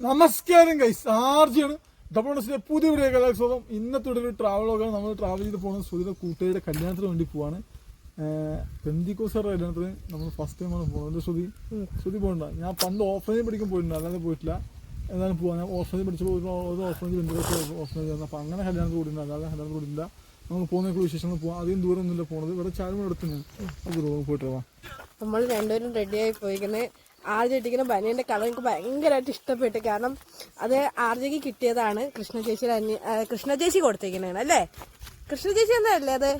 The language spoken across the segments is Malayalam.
നമസ്കാരം ഗൈസ് ആർജിയാണ് ഡബിൾ പുതിയ വീഡിയോ കലാസ്വാദം ഇന്നത്തെ ഒരു ട്രാവൽ ട്രാവലൊക്കെ നമ്മൾ ട്രാവൽ ചെയ്ത് പോകുന്നത് സുധിയുടെ കൂട്ടുകാരുടെ കല്യാണത്തിന് വേണ്ടി പോവാണ്. പെന്തിക്കോസറുടെ കല്യാണത്തിന് നമ്മൾ ഫസ്റ്റ് ടൈമാണ് പോകുന്നത് ശ്രുതി ശ്രുതി പോകണ്ട. ഞാൻ പണ്ട് ഓഫ്ലൈനിൽ പഠിക്കാൻ പോയിട്ടുണ്ട് അല്ലാതെ പോയിട്ടില്ല. എന്നാലും പോവാൻ ഞാൻ ഓഫ്ലൈനിൽ പഠിച്ചപ്പോൾ ഒരു ഓഫ്ലൈനിൽ പെന്തിക്കോസ് ഓഫ്ലൈനിൽ ചേർന്നു അപ്പോൾ അങ്ങനെ കല്യാണത്തിന് കൂടിയില്ല. അല്ലാതെ കല്യാണത്തിന് കൂടിയില്ല. നമുക്ക് പോകുന്നതിനുള്ള വിശേഷങ്ങൾ പോകാം അധികം ദൂരം ഒന്നുമില്ല പോണത്. ഇവിടെ ചാലും അടുത്ത് ഞാൻ നമുക്ക് പോയിട്ട് പോവാം നമ്മൾ രണ്ടുപേരും റെഡിയായി പോയിക്കുന്നത് ആർജ ബനിയന്റെ കളർ എനിക്ക് ഭയങ്കരമായിട്ട് ഇഷ്ടപ്പെട്ടു. കാരണം അത് ആർജിക്ക് കിട്ടിയതാണ്. കൃഷ്ണ ചേച്ചിയുടെ അന്യ കൃഷ്ണ ചേച്ചി കൊടുത്തേക്കുന്നതാണ് അല്ലേ? കൃഷ്ണ ചേച്ചി എന്താ അത്?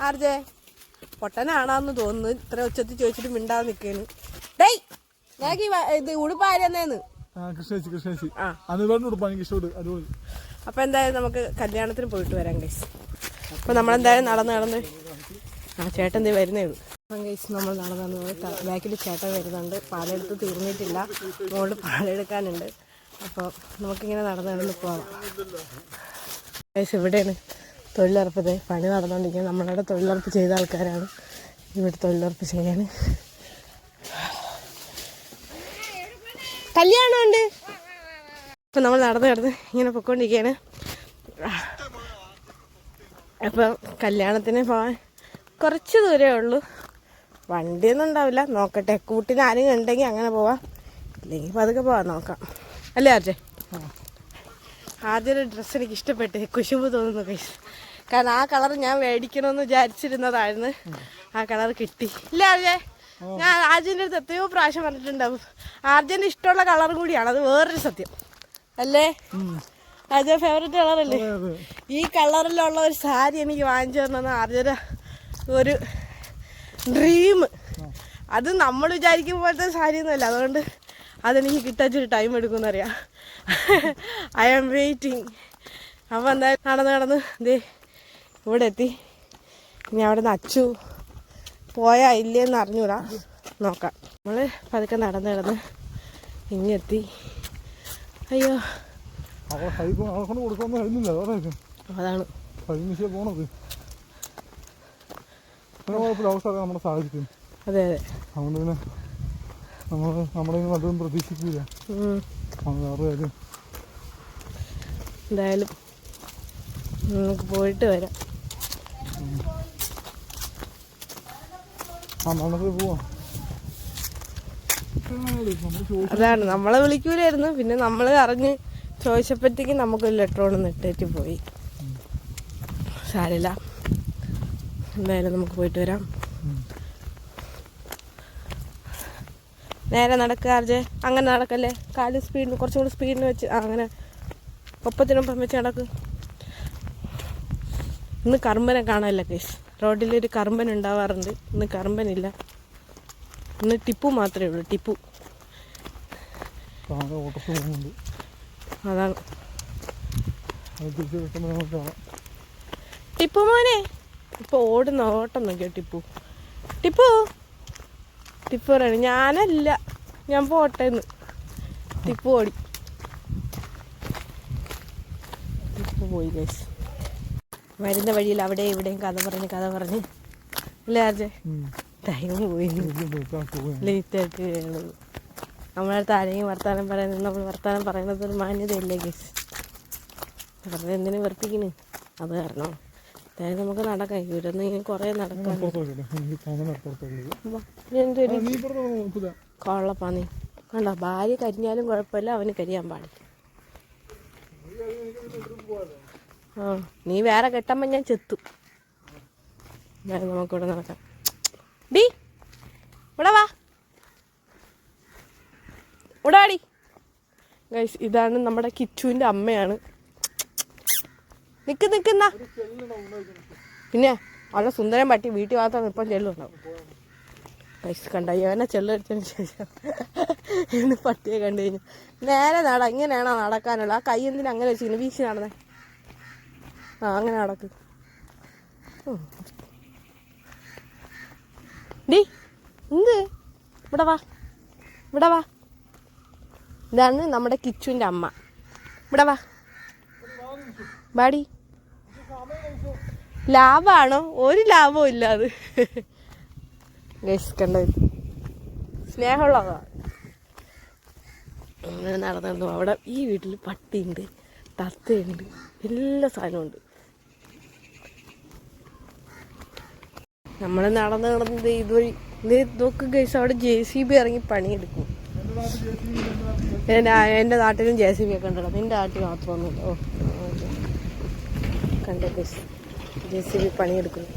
ആർജെ? പൊട്ടനാണാന്ന് തോന്നുന്നു. ഇത്ര ഉച്ചത്തിൽ ചോദിച്ചിട്ട് മിണ്ടാതെ നിൽക്കുന്നു ഡേയ് ഞങ്ങൾക്ക് ഈ വ- ഇത് ഉടുപ്പ് ആരെന്നേന്ന് അപ്പൊ എന്തായാലും നമുക്ക് കല്യാണത്തിന് പോയിട്ട് വരാം ഗൈസ് അപ്പൊ നമ്മളെന്തായാലും നടന്ന് നടന്ന് ആ ചേട്ടൻ വരുന്നേ ഉള്ളൂ. ഗൈസ് നമ്മൾ നടന്നു ബാക്കിൽ ചേട്ടൻ വരുന്നുണ്ട്. പാലെടുത്ത് തീർന്നിട്ടില്ല. മുകളിൽ പാലെടുക്കാനുണ്ട്. അപ്പോൾ നമുക്കിങ്ങനെ നടന്നു നടന്ന് പോവാം. ഗൈസ് ഇവിടെയാണ് തൊഴിലുറപ്പത് പണി നടന്നുകൊണ്ടിരിക്കുന്നത് നമ്മളവിടെ തൊഴിലുറപ്പ് ചെയ്ത ആൾക്കാരാണ്. ഇവിടെ തൊഴിലുറപ്പ് ചെയ്യാണ്. കല്യാണമുണ്ട്. അപ്പം നമ്മൾ നടന്നു നടന്ന് ഇങ്ങനെ പൊയ്ക്കൊണ്ടിരിക്കുകയാണ് അപ്പം കല്യാണത്തിന് പോകാൻ കുറച്ച് ദൂരമേ ഉള്ളൂ. വണ്ടിയൊന്നും ഉണ്ടാവില്ല നോക്കട്ടെ. കൂട്ടിന് ആരെങ്കിലും ഉണ്ടെങ്കിൽ അങ്ങനെ പോവാം. ഇല്ലെങ്കിൽ പതുക്കെ പോവാം നോക്കാം. അല്ലേ ആർജെ? ആദ്യം ഒരു ഡ്രസ്സ് എനിക്ക് ഇഷ്ടപ്പെട്ടു. കുശുമ്പ് തോന്നുന്നു കൈസ് കാരണം ആ കളർ ഞാൻ മേടിക്കണമെന്ന് വിചാരിച്ചിരുന്നതായിരുന്നു. ആ കളർ കിട്ടി. ഇല്ല ആർജെ? ഞാൻ ആർജന്റെ അടുത്ത് എത്രയോ പ്രാവശ്യം പറഞ്ഞിട്ടുണ്ടാവും. ആർജന്റെ ഇഷ്ടമുള്ള കളറും കൂടിയാണ്. അത് വേറൊരു സത്യം. അല്ലേ? ആർജ ഫേവറേറ്റ് കളറല്ലേ? ഈ കളറിലുള്ള ഒരു സാരി എനിക്ക് വാങ്ങിച്ചു തരണമെന്ന് ആർജന ഒരു ഡ്രീം അത് നമ്മൾ വിചാരിക്കും പോലത്തെ സാരി ഒന്നുമല്ല അതുകൊണ്ട് അതെനിക്ക് കിട്ടാച്ചൊരു ടൈം എടുക്കുമെന്നറിയാം. ഐ ആം വെയിറ്റിംഗ് അപ്പോൾ എന്തായാലും നടന്ന് നടന്ന് ദേ ഇവിടെ എത്തി. ഇനി അവിടെ നിന്ന് അച്ചു പോയാ ഇല്ലേന്ന് അറിഞ്ഞൂടാ. നോക്കാം. നമ്മൾ പതുക്കെ നടന്ന് നടന്ന് ഇനി എത്തി. അയ്യോ. അതാണ് കൈ മിശിയ പോണത് പിന്നെ കുഴപ്പമില്ല നമ്മുടെ സാഹചര്യം അതെ അതെ. അതുകൊണ്ട് പിന്നെ നമ്മൾ നമ്മുടെ അതൊന്നും പ്രതീക്ഷിക്കില്ല വേറെ കാര്യം. എന്തായാലും നമുക്ക് പോയിട്ട് വരാം. ആ മണ്ണത്തിൽ പോവാം. അതാണ് നമ്മളെ വിളിക്കൂലായിരുന്നു. പിന്നെ നമ്മൾ അറിഞ്ഞ് ചോദിച്ചപ്പോഴത്തേക്കും നമുക്കൊരു ലെറ്റർ കൊണ്ട് ഇട്ടേറ്റ് പോയി. സാരില്ല എന്തായാലും നമുക്ക് പോയിട്ട് വരാം. നേരെ നടക്കുക ആർജെ. അങ്ങനെ നടക്കല്ലേ? കാൽ സ്പീഡിന് കുറച്ചും കൂടി സ്പീഡിന് വെച്ച് അങ്ങനെ. ഒപ്പത്തിനൊപ്പം വെച്ച് നടക്ക്. ഇന്ന് കറുമ്പനെ കാണാനില്ല കേസ് റോഡിലൊരു കറുമ്പൻ ഉണ്ടാവാറുണ്ട്. ഇന്ന് കറുമ്പനില്ല. ഇന്ന് ടിപ്പു മാത്രമേ ഉള്ളൂ ടിപ്പു. അതാണ്. ടിപ്പു മോനെ. ഇപ്പൊ ഓടുന്ന ഓട്ടം നോക്കിയോ ടിപ്പു? ടിപ്പു? ടിപ്പു പറയാണ് ഞാനല്ല ഞാൻ പോട്ടെ എന്ന്. ടിപ്പു ഓടി. ടിപ്പു പോയി ഗൈസ് വരുന്ന വഴിയിൽ അവിടെ ഇവിടെയും കഥ പറഞ്ഞ് കഥ പറഞ്ഞ്. അല്ലേ ആർജെ? ടൈം പോയി. കഴിയണത് നമ്മളടുത്ത് ആരെങ്കിലും വർത്താനം പറയുന്നത് നമ്മൾ വർത്താനം പറയുന്നത് ഒരു മാന്യതയല്ലേ ഗൈസ് വെറുതെ എന്തിനു വെറുപ്പിക്കണ്? അത് കാരണം. എന്തായാലും നമുക്ക് നടക്കാം. ഇവിടെ നിന്ന് ഇങ്ങനെ കുറേ നടക്കാം കൊള്ളപ്പാന്നി കണ്ടോ ഭാര്യ കരിഞ്ഞാലും കുഴപ്പമില്ല അവന് കരിയാൻ പാടില്ല. ആ നീ വേറെ കെട്ടുമ്പോൾ ഞാൻ ചെത്തു. നമുക്കിവിടെ നടക്കാം. ഡി ഇവിടെ വാ. ഇവിടെ വാടി ഗൈസ് ഇതാണ് നമ്മുടെ കിച്ചുവിന്റെ അമ്മയാണ്. നിക്ക് നിക്കുന്ന പിന്നെ നല്ല സുന്ദരം പറ്റി വീട്ടിൽ മാത്രം ഇപ്പം ചെല്ലുണ്ടാവും. പൈസ കണ്ട ഇവനെ ശേഷം ഇന്ന് പട്ടിയെ കണ്ടു കഴിഞ്ഞു. നേരെ നട ഇങ്ങനെയാണോ നടക്കാനുള്ള ആ കൈ എന്തിനാ അങ്ങനെ വെച്ചിങ്ങനെ വീശി നടന്നേ. ആ അങ്ങനെ നടക്ക്. ഡി എന്ത് ഇവിടെ വാ. ഇവിടെ വാ. ഇതാണ് നമ്മുടെ കിച്ചുവിന്റെ അമ്മ. ഇവിടെ വാ. ലാഭമാണോ ഒരു ലാഭവും ഇല്ല അത് ഗൈസ് കണ്ടത് സ്നേഹമുള്ളതാ. അങ്ങനെ നടന്നു നടന്നു അവിടെ ഈ വീട്ടിൽ പട്ടിയുണ്ട് തത്തയുണ്ട് എല്ലാ സാധനമുണ്ട് ഉണ്ട്. നമ്മൾ നടന്ന് നടന്നത് ഇതുവഴി ഇത് നോക്ക് ഗൈസ് അവിടെ ജെ സി ബി ഇറങ്ങി പണിയെടുക്കും. എന്റെ എന്റെ നാട്ടിലും ജെ സി ബി ഒക്കെ ഉണ്ടല്ലോ. നിന്റെ നാട്ടിൽ മാത്രമൊന്നുമില്ല. ഓ. കണ്ട ഗസ് ജെ സി ബി പണിയെടുക്കുന്നു.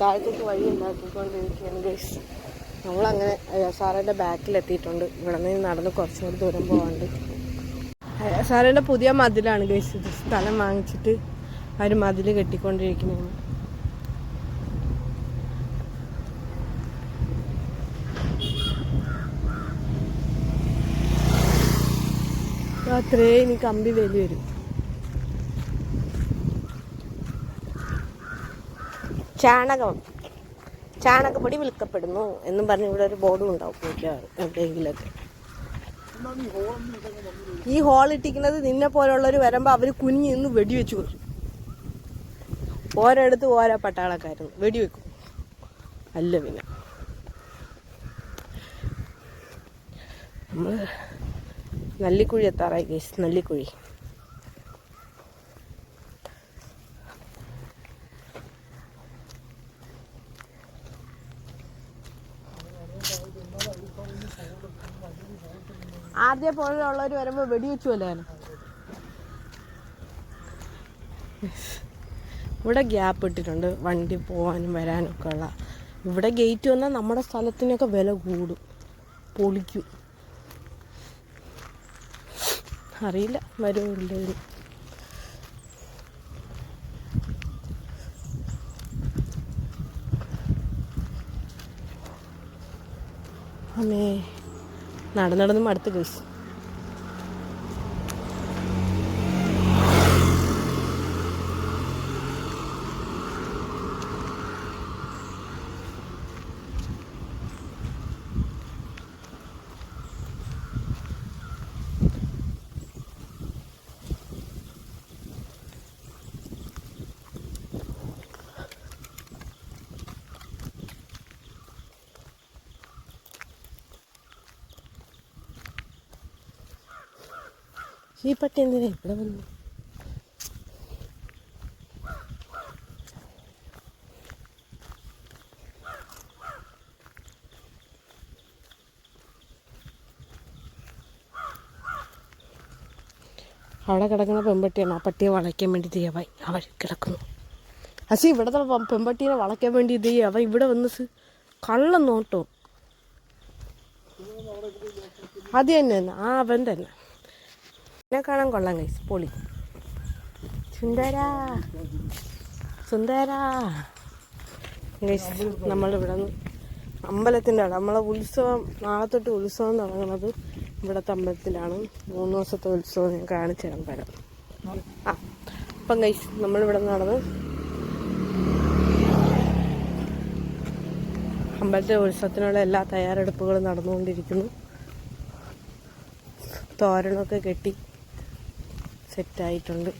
താഴത്തേക്ക് വഴി ഉണ്ടാക്കിക്കൊണ്ടിരിക്കുകയാണ് ഗൈസ് നമ്മളങ്ങനെ സാറിന്റെ ബാക്കിലെത്തിയിട്ടുണ്ട്. ഇവിടെ നിന്ന് നടന്ന് കുറച്ചും കൂടി ദൂരം പോകാണ്ട് സാറിന്റെ പുതിയ മതിലാണ് ഗൈസ് ഇത് സ്ഥലം വാങ്ങിച്ചിട്ട് അവർ മതിൽ കെട്ടിക്കൊണ്ടിരിക്കുന്നതാണ് അത്രേ ഇനി കമ്പി വേലി വരും. ചാണകം. ചാണകപ്പൊടി വിൽക്കപ്പെടുന്നു എന്നും പറഞ്ഞ് ഇവിടെ ഒരു ബോർഡും ഉണ്ടാവും എവിടെയെങ്കിലൊക്കെ. ഈ ഹോൾ ഇട്ടിക്കുന്നത് നിന്നെ പോലുള്ളവർ വരുമ്പോൾ അവർ കുഞ്ഞ് നിന്ന് വെടിവെച്ച് കൊല്ലും. ഓരോടത്ത് ഓരോ പട്ടാളക്കാരുന്നു വെടിവെക്കും. അല്ല പിന്നെ. നമ്മൾ നല്ലിക്കുഴി എത്താറായി ഗൈസ് നല്ലിക്കുഴി ആദ്യ പോലുള്ളവർ വരുമ്പോൾ വെടിവെച്ചു അല്ലേ? ഇവിടെ ഗ്യാപ്പ് ഇട്ടിട്ടുണ്ട് വണ്ടി പോകാനും വരാനും ഒക്കെ ഉള്ള. ഇവിടെ ഗേറ്റ് വന്നാൽ നമ്മുടെ സ്ഥലത്തിനൊക്കെ വില കൂടും. പൊളിക്കും. അറിയില്ല. വരുമോ ഇല്ലയോ അമ്മേ നടന്നു നടന്ന് മടുത്ത് കഴിച്ചു ഈ പട്ടി എന്തിനാ ഇവിടെ വന്നു? അവിടെ കിടക്കുന്ന പെൺപട്ടിയാണ്. ആ പട്ടിയെ വളയ്ക്കാൻ വേണ്ടി ദയവായി അവൾ കിടക്കുന്നു. അസി ഇവിടുത്തെ പെൺപട്ടിയെ വളയ്ക്കാൻ വേണ്ടി ഇത് അവ ഇവിടെ വന്ന് കള്ളം നോട്ടോ. അത് തന്നെ ആ അവൻ തന്നെ. എന്നെ കാണാൻ കൊള്ളാം കൈസ് പൊളി. സുന്ദരാ. സുന്ദരാ. ഗൈസ് നമ്മളിവിടെ അമ്പലത്തിന്റെ അവിടെ നമ്മളെ ഉത്സവം നാളെ തൊട്ട് ഉത്സവം തുടങ്ങുന്നത് ഇവിടുത്തെ അമ്പലത്തിലാണ്. മൂന്ന് ദിവസത്തെ ഉത്സവം ഞാൻ കാണിച്ചു തരാൻ തരാം. ആ അപ്പം ഗൈസ് നമ്മളിവിടെ നടന്ന് അമ്പലത്തിലെ ഉത്സവത്തിനുള്ള എല്ലാ തയ്യാറെടുപ്പുകളും നടന്നുകൊണ്ടിരിക്കുന്നു. തോരണമൊക്കെ കെട്ടി സെറ്റായിട്ടുണ്ട്.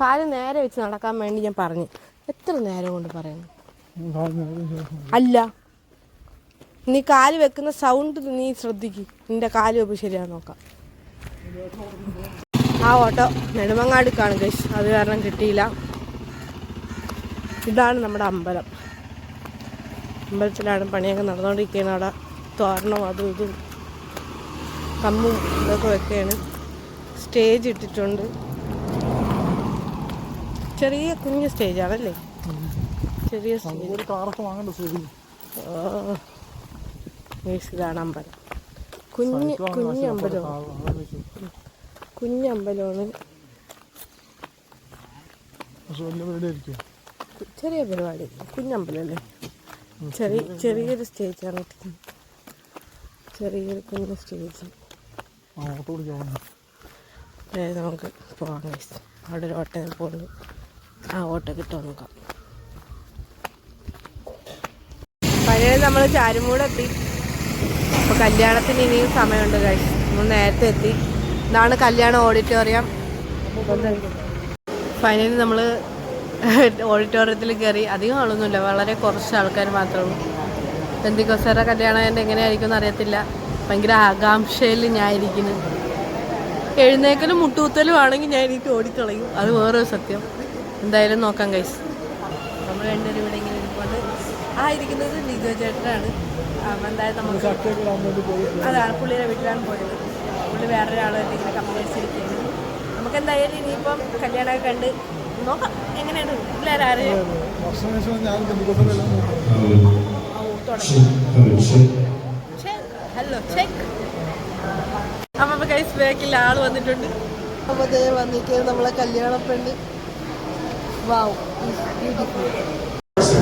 കാൽ നേരെ വെച്ച് നടക്കാൻ വേണ്ടി ഞാൻ പറഞ്ഞു. എത്ര നേരം കൊണ്ട് പറയുന്നു അല്ല. നീ കാൽ വെക്കുന്ന സൗണ്ട് നീ ശ്രദ്ധിക്ക്. നിന്റെ കാൽ വെപ്പ് ശരിയാ നോക്കാം. ആ ഓട്ടോ നെടുമങ്ങാടുക്കാണ് ഗൈസ് അത് കാരണം കിട്ടിയില്ല. ഇതാണ് നമ്മുടെ അമ്പലം. അമ്പലത്തിലാണ് പണിയൊക്കെ നടന്നുകൊണ്ടിരിക്കുകയാണ് അവിടെ. തോരണം അതും ഇതും. കമ്മും ഇതൊക്കെ വെക്കുകയാണ് സ്റ്റേജ് ഇട്ടിട്ടുണ്ട്. ചെറിയ കുഞ്ഞ് സ്റ്റേജാണല്ലേ ചെറിയ സ്റ്റേജ് സുഖം ഇതാണ് അമ്പലം കുഞ്ഞ് കുഞ്ഞ് കുഞ്ഞമ്പലമാണ് കുഞ്ഞ് അമ്പലമാണ്. പക്ഷെ വലിയ പരിപാടിയായിരിക്കും ചെറിയ പരിപാടി. കുഞ്ഞമ്പലല്ലേ ചെറിയ ചെറിയൊരു സ്റ്റേജാണ് ആണ് ചെറിയൊരു കുഞ്ഞ് സ്റ്റേജ്. നമുക്ക് പോകാം ഗൈസ് അവിടെ ഒരു ഓട്ടോ പോകുന്നു ആ ഓട്ടോ കിട്ടുമോ നോക്കാം. പഴയ നമ്മൾ ചാരുമൂടെത്തി അപ്പോൾ കല്യാണത്തിന് ഇനിയും സമയമുണ്ട് കഴിച്ച് നമ്മൾ നേരത്തെ എത്തി. ഇതാണ് കല്യാണ ഓഡിറ്റോറിയം ഫൈനലി നമ്മൾ ഓഡിറ്റോറിയത്തിൽ കയറി. അധികം ആളൊന്നുമില്ല. വളരെ കുറച്ച് ആൾക്കാർ മാത്രമേ ഉള്ളൂ. ബന്ദിക്കോസേറെ കല്യാണം എന്റെ എങ്ങനെയായിരിക്കും എന്ന് അറിയത്തില്ല. ഭയങ്കര ആകാംക്ഷയിൽ ഞാൻ ഇരിക്കുന്നു. എഴുന്നേക്കലും മുട്ടുകുത്തലും ആണെങ്കിൽ ഞാൻ എനിക്ക് ഓടിക്കളയും അത് വേറെ സത്യം. എന്തായാലും നോക്കാം കൈസ് നമ്മൾ രണ്ടുപേരും ഇവിടെ ഇങ്ങനെ ഇരിക്കുന്നത് ആ ഇരിക്കുന്നത് ചേട്ടനാണ്. എന്തായാലും നമുക്ക് അതാണ് പുള്ളിയുടെ വീട്ടിലാണ് പോയത്. പുള്ളി വേറൊരാളായിട്ട് ഇങ്ങനെ കമ്പനിച്ചിരിക്കുന്നത് നമുക്ക് എന്തായാലും ഇനിയിപ്പം കല്യാണമൊക്കെ കണ്ട് നോക്കാം. എങ്ങനെയാണ്? എല്ലാവരും ആരെയും ഹലോ ചെക്ക് അമ്മ കൈസ് ബാക്കിൽ ആൾ വന്നിട്ടുണ്ട്. അപ്പൊ ദേ വന്നിട്ട് നമ്മളെ കല്യാണ പെണ്ണ്. വാവ്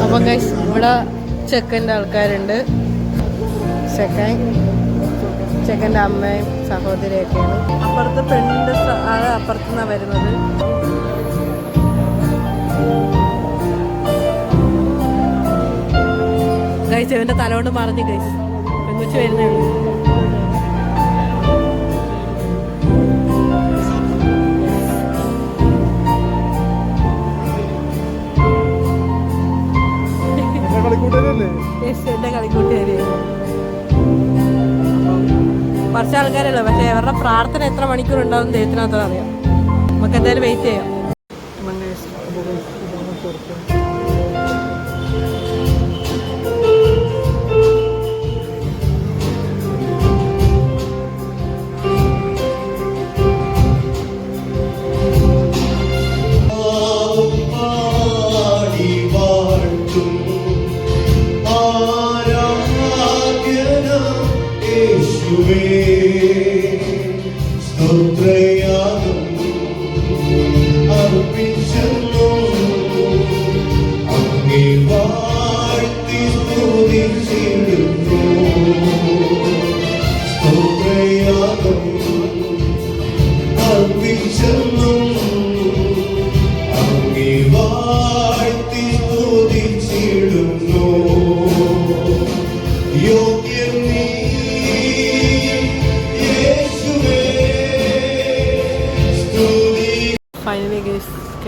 അപ്പൊ കൈസ് ഇവിടെ ചെക്കന്റെ ആൾക്കാരുണ്ട്. ചെക്കൻ ചെക്കന്റെ അമ്മയും സഹോദരിയൊക്കെയാണ്. അപ്പുറത്ത് പെണ്ണിന്റെ ആൾ അപ്പുറത്തുനിന്നാണ് വരുന്നത്. ഇവന്റെ തലോണ്ട് മറിഞ്ഞു ഗൈസ് പെങ്കുച്ചു വരുന്നേ കളിക്കൂട്ടരല്ലേ എന്റെ കളിക്കൂട്ടുകാരി കുറച്ച് ആൾക്കാരല്ലോ പക്ഷെ അവരുടെ പ്രാർത്ഥന എത്ര മണിക്കൂർ ഉണ്ടാവും ദൈവത്തിനകത്ത് അറിയാം. നമുക്ക് എന്തായാലും വെയിറ്റ് ചെയ്യാം be should.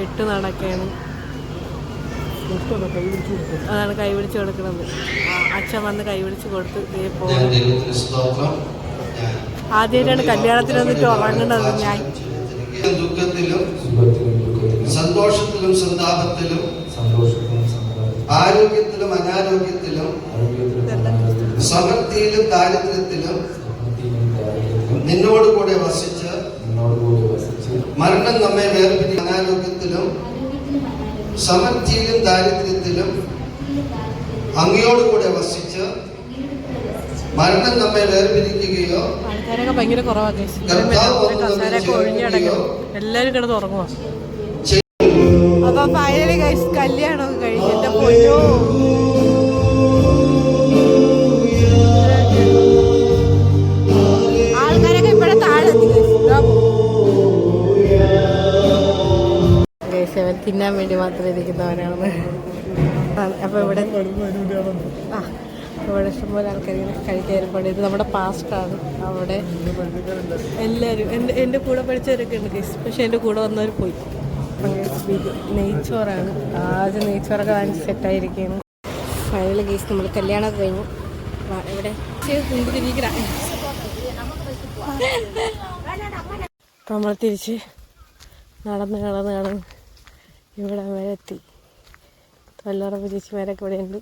കെട്ട് നടക്കുകയാണ് അതാണ് കൈ പിടിച്ച് കൊടുക്കുന്നത് അച്ഛൻ വന്ന് കൈ പിടിച്ച് കൊടുത്ത് ആദ്യമായിട്ടാണ് കല്യാണത്തിന് വന്നിട്ട് ഉറങ്ങുന്നത് ഞാൻ. സന്തോഷത്തിലും സന്താപത്തിലും ആരോഗ്യത്തിലും അനാരോഗ്യത്തിലും സമൃദ്ധിയിലും ദാരിദ്ര്യത്തിലും നിന്നോട് കൂടെ വസിച്ച് മരണം നമ്മെ വേർപിരി അനാരോഗ്യത്തിലും സമൃദ്ധിയിലും ദാരിദ്ര്യത്തിലും അങ്ങയോടുകൂടെ വസിച്ച് മരണം നമ്മെ വേർപിരിക്കുകയോ ആൾക്കാരൊക്കെ ഭയങ്കര കുറവാണ് കല്യാണം കസേരയൊക്കെ ഒഴിഞ്ഞു കിടക്കുന്നു എല്ലാവരും കിടന്ന് ഉറങ്ങുവാ. അപ്പൊ ഫൈനലി ഗൈസ് കല്യാണമൊക്കെ കഴിഞ്ഞ്. എന്റെ പൊന്നോ. അവൻ തിന്നാൻ വേണ്ടി മാത്രം ഇരിക്കുന്നവനാണ് അപ്പൊ ഇവിടെ ആ ഇവിടെ ഇഷ്ടംപോലെ ആൾക്കാർ ഇങ്ങനെ കഴിക്കാറുണ്ട് ഇത് നമ്മുടെ പാസ്റ്റാണ് അവിടെ എല്ലാവരും എന്റെ എന്റെ കൂടെ പഠിച്ചവരൊക്കെ ഉണ്ട് പക്ഷേ എന്റെ കൂടെ വന്നവർ പോയി. നെയ്ച്ചോറാണ്. ആദ്യം നെയ്ച്ചോറൊക്കെ വാങ്ങി സെറ്റായിരിക്കുകയാണ് ഫൈനൽ കേസ് നമ്മൾ കല്യാണമൊക്കെ കഴിഞ്ഞു. ഇവിടെ നമ്മൾ തിരിച്ച് നടന്ന് നടന്ന് നടന്ന് ഇവിടെ വരെ എത്തി. തൊല്ലുറപ്പ് ചേച്ചിമാരൊക്കെ ഇവിടെ ഉണ്ട്.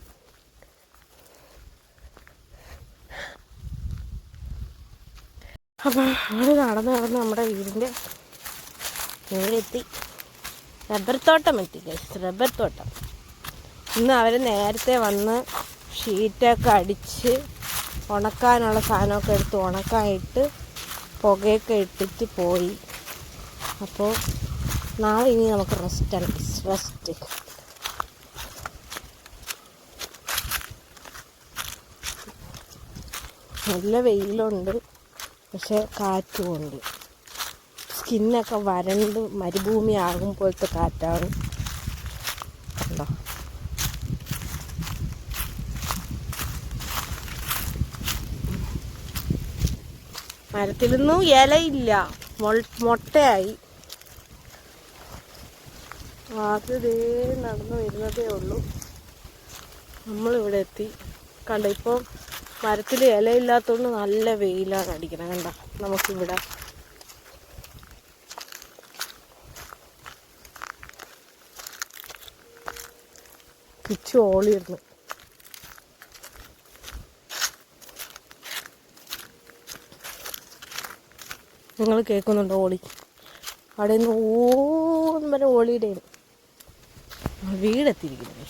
അപ്പം അവിടെ നടന്ന് നടന്ന് നമ്മുടെ വീടിന്റെ എത്തി. റബ്ബർ തോട്ടം എത്തി റബ്ബർ തോട്ടം ഇന്ന് അവർ നേരത്തെ വന്ന് ഷീറ്റൊക്കെ അടിച്ച് ഉണക്കാനുള്ള സാധനമൊക്കെ എടുത്ത് ഉണക്കായിട്ട് പുകയൊക്കെ ഇട്ടിട്ട് പോയി. അപ്പോൾ നാളെ ഇനി നമുക്ക് റെസ്റ്റാണ് റെസ്റ്റ് നല്ല വെയിലുണ്ട് പക്ഷെ കാറ്റുമുണ്ട്. സ്കിന്നൊക്കെ വരണ്ട് മരുഭൂമി ആകും പോലത്തെ കാറ്റാണ്. കണ്ടോ? മരത്തിലൊന്നും ഇലയില്ല. മൊൾ- മൊട്ടയായി. ആദ്യതേ നടന്നു വരുന്നതേ ഉള്ളൂ. നമ്മളിവിടെ എത്തി. കണ്ട ഇപ്പോൾ മരത്തിൽ ഇലയില്ലാത്തതുകൊണ്ട് നല്ല വെയിലാണ് അടിക്കണം കണ്ട? നമുക്കിവിടെ. പിച്ചു ഓളിയിരുന്നു നിങ്ങൾ കേൾക്കുന്നുണ്ടോ ഓളി? അവിടെ നിന്ന് ഓന്ന് വരെ ഓളിയുടെ വീടെത്തിയിരിക്കുന്നു.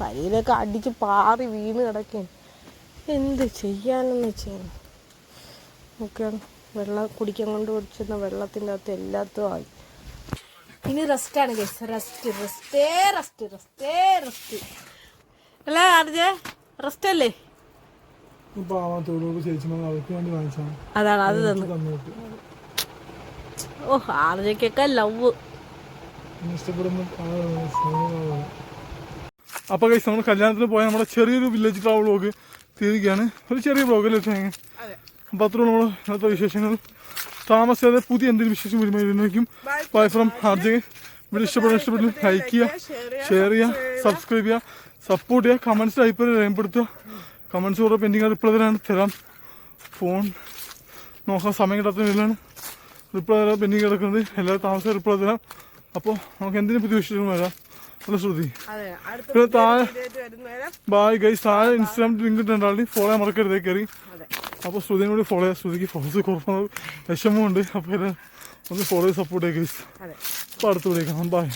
കരിയിലൊക്കെ അടിച്ച് പാറി വീണ് കിടക്കുകയാണ്. എന്ത് ചെയ്യാനെന്ന് വെച്ചാൽ നോക്കുകയാണ് വെള്ളം കുടിക്കാൻ കൊണ്ട് കുടിച്ചിരുന്ന വെള്ളത്തിന്റെ അകത്ത് എല്ലാത്തും ആയി. ഇനി റെസ്റ്റാണ് കേസ് റെസ്റ്റ് റെസ്റ്റേ റെസ്റ്റ് റെസ്റ്റേ റെസ്റ്റ് അല്ല ആർജെ റെസ്റ്റ് അല്ലേ? അതാണ് അത് തന്നു. ഓഹ് ഓ ആർജയ്ക്കൊക്കെ ലവ് ഇഷ്ടപ്പെടുന്ന ആളാണ്, സ്നേഹമുള്ള ആളാണ്. അപ്പൊ കൈസ് നമ്മൾ കല്യാണത്തിന് പോയ നമ്മുടെ ചെറിയൊരു വില്ലേജ് ട്രാവൽ വ്ലോഗ് തീരുകയാണ്. ഒരു ചെറിയ ബ്ലോഗ് തേങ്ങ അപ്പൊ അത്ര നമ്മൾ ഇന്നത്തെ വിശേഷങ്ങൾ. താമസിയാതെ പുതിയ എന്തെങ്കിലും വിശേഷം വരുമ്പോഴേക്കും ബൈ ഫ്രം ആർജെ വീഡിയോ ഇഷ്ടപ്പെടുന്ന ഇഷ്ടപ്പെട്ടു ലൈക്ക് ചെയ്യുക ഷെയർ ചെയ്യുക സബ്സ്ക്രൈബ് ചെയ്യുക സപ്പോർട്ട് ചെയ്യുക. കമന്റ്സ് അഭിപ്രായം രേഖപ്പെടുത്തുക. കമന്റ്സ് കൂടെ പെൻഡിങ് റിപ്ലൈ തരാണ് തരാം. ഫോൺ നോക്കാൻ സമയം കിട്ടാത്തതിലാണ് റിപ്ലൈ തരാം. പെൻഡിങ് കിടക്കുന്നത്. എല്ലാവരും താമസം റിപ്ലൈ തരാം. അപ്പോൾ നമുക്ക് എന്തിനും പുതിയ വിഷയം വരാം? നല്ല ശ്രുതി. പിന്നെ താഴെ ബായ് ഗൈസ് താഴെ ഇൻസ്റ്റാഗ്രാം ലിങ്ക് ഇട്ടുണ്ടാവും ഫോളോ ചെയ്യാൻ മറക്കരുതേ കയറി. അപ്പോൾ ശ്രുതിയും കൂടി ഫോളോ ചെയ്യാം. ശ്രുതിക്ക് ഫോളോസ് കുറവ് വിഷമമുണ്ട്. അപ്പോൾ ഒന്ന് ഫോളോ ചെയ്ത് സപ്പോർട്ട് ചെയ്യുക ഗൈസ് അപ്പോൾ അടുത്ത് വിളിക്കാം ബായ്